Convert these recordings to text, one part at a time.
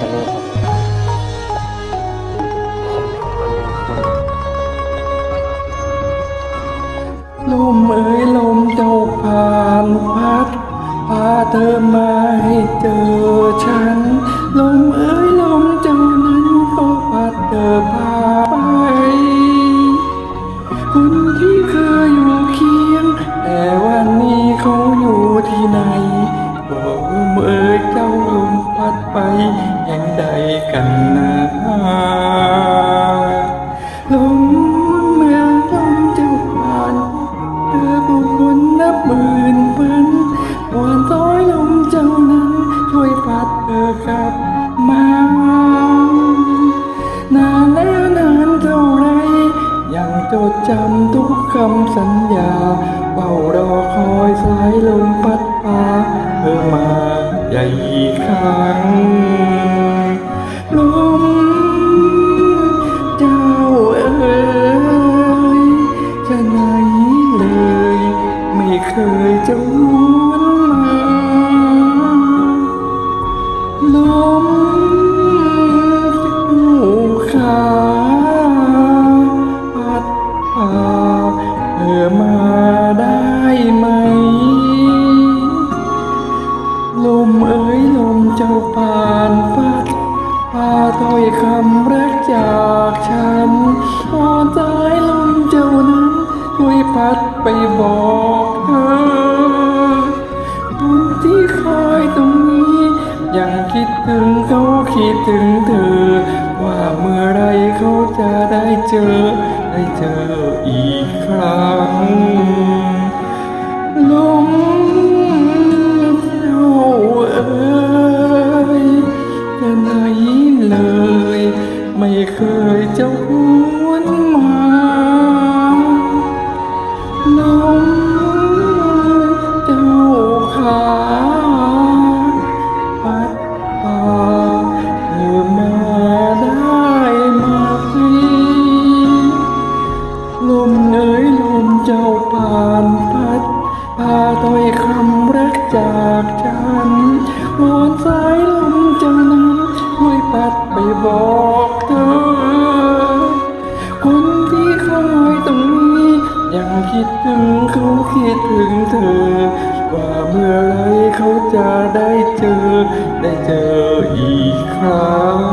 กันแน่ครับลมเอ๋ยลมเจ้าผ่านพัดพาเธอ ดไปบอกเธอคนที่คอยตรงนี้ ยังคิดถึงเขาคิดถึงเธอ ว่าเมื่อไรเขาจะได้เจอ ได้เจออีกครั้งลมเจ้าเอ๋ยจะไหนเลย ไม่เคยจะหวนมา คิดถึงเธอ ว่าเมื่อไรเขาจะได้เจอ ได้เจออีกครั้ง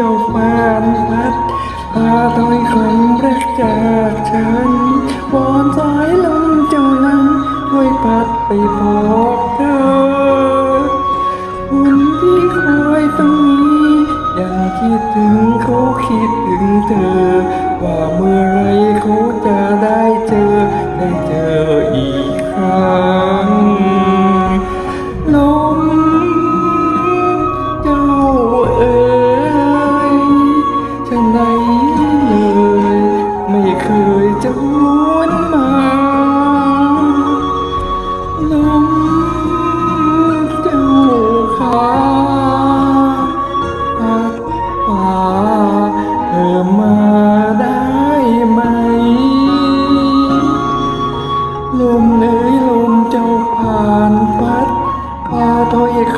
เจ้าฟานพัดพาถอยคำรักจากฉันวอนสายลมเจ้านั้นช่วยพัดไปบอกเธอคนที่คอยตรงนี้ยังคิดถึงเขาคิดถึงเธอ ว่าเมื่อไรเขาจะได้เจอ ได้เจออีกครั้ง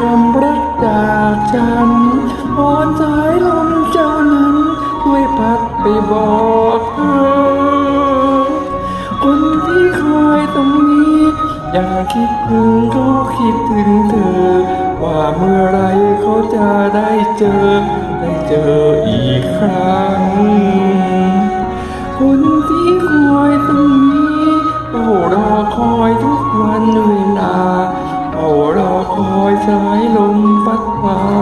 คำรักจากฉันวอนสายลมเจ้านั้นช่วยพัดไปบอกเธอ คนที่คอยตรงนี้ยังคิดถึงก็คิดถึงเธอ ว่าเมื่อไรเขาจะได้เจอ ได้เจออีกครั้ง Oh.